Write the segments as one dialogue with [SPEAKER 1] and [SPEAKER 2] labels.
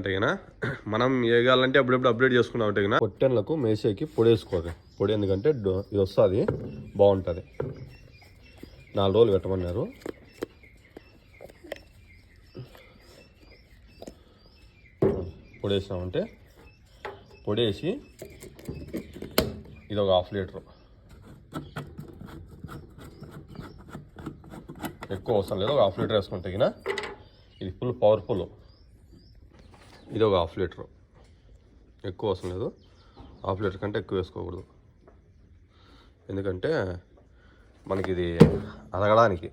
[SPEAKER 1] అంటే గిన మనం వేగాలంటే అప్పుడప్పుడు అప్డేట్ చేసుకున్నాం అంటే గిన? పొట్టెన్లకు మేసేకి పొడి వేసుకోవాలి పొడి ఎందుకంటే డో- ఇది వస్తుంది బాగుంటుంది. నాలుగు రోజులు పెట్టమన్నారు. పొడి వేసినామంటే పొడి వేసి ఇది ఒక హాఫ్ లీటర్. ఎక్కువ అవసరం లేదు ఒక హాఫ్ లీటర్ వేసుకుంటే ఇది ఫుల్ పవర్ఫుల్. ఇది ఒక హాఫ్ లీటర్. ఎక్కువ అవసరం లేదు. హాఫ్ లీటర్ కంటే ఎక్కువ వేసుకోకూడదు. ఎందుకంటే మనకి ఇది అరగడానికి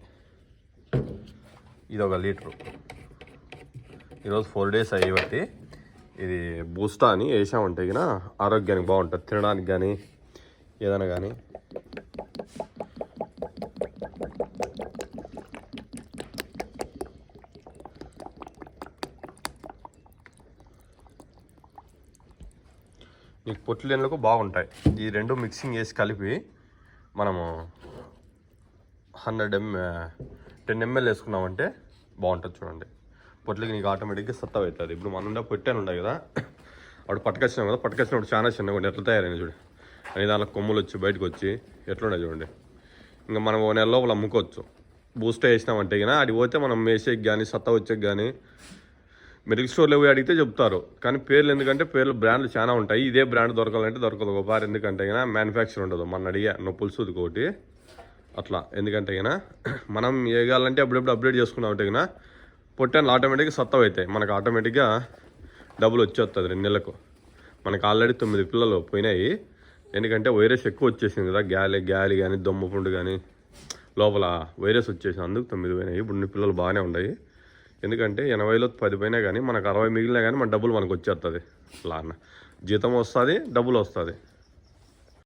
[SPEAKER 1] ఇది ఒక లీటరు. ఈరోజు ఫోర్ డేస్ అయ్యి బట్టి ఇది బూస్టా అని వేసామంటే గిన ఆరోగ్యానికి బాగుంటుంది. తినడానికి కానీ ఏదైనా కానీ నీకు లేనులకు బాగుంటాయి. ఈ రెండు మిక్సింగ్ వేసి కలిపి మనము హండ్రెడ్ ఎం టెన్ ఎంఎల్ వేసుకున్నామంటే బాగుంటుంది చూడండి. పొట్లకి నీకు ఆటోమేటిక్గా సత్తా అవుతుంది. ఇప్పుడు మన ఉండే పొట్టాను ఉన్నాయి కదా అప్పుడు పట్టుకొచ్చినాం కదా పట్టుకొచ్చినప్పుడు చాలా చిన్నగా ఉండే ఎట్లా తయారైంది చూడు. అని దాంట్లో కొమ్ములు వచ్చి బయటకు వచ్చి ఎట్లున్నాయి చూడండి. ఇంకా మనం ఓ నెల లోపల అమ్ముకోవచ్చు. బూస్ట్ వేసినామంటే కదా అది పోతే మనం మేసేకి కానీ సత్తా వచ్చేకి కానీ మెడికల్ స్టోర్లో పోయి అడిగితే చెప్తారు. కానీ పేర్లు ఎందుకంటే పేర్లు బ్రాండ్లు చాలా ఉంటాయి. ఇదే బ్రాండ్ దొరకాలంటే దొరకదు. ఒక బార్ ఎందుకంటే అయినా మ్యానుఫ్యాక్చర్ ఉండదు. మన అడిగా నొప్పులు సూది ఒకటి. అట్లా. ఎందుకంటే అయినా మనం వేగాలంటే అప్పుడప్పుడు అప్డేట్ చేసుకున్నాం అంటే అయినా పొట్టాను ఆటోమేటిక్గా సత్తవ అవుతాయి మనకు ఆటోమేటిక్గా డబ్బులు వచ్చేస్తుంది రెండు నెలలకు. మనకు ఆల్రెడీ తొమ్మిది పిల్లలు పోయినాయి. ఎందుకంటే వైరస్ ఎక్కువ వచ్చేసింది కదా. గాలి గాలి కానీ దొమ్మ పుండు కానీ లోపల వైరస్ వచ్చేసింది. అందుకు తొమ్మిది పోయినాయి. ఇప్పుడు పిల్లలు బాగానే ఉన్నాయి. ఎందుకంటే ఎనభైలో పది పోయినా కానీ మనకు అరవై మిగిలినా కానీ మన డబ్బులు మనకు వచ్చేస్తుంది అలా అన్న జీతం వస్తుంది డబ్బులు వస్తుంది.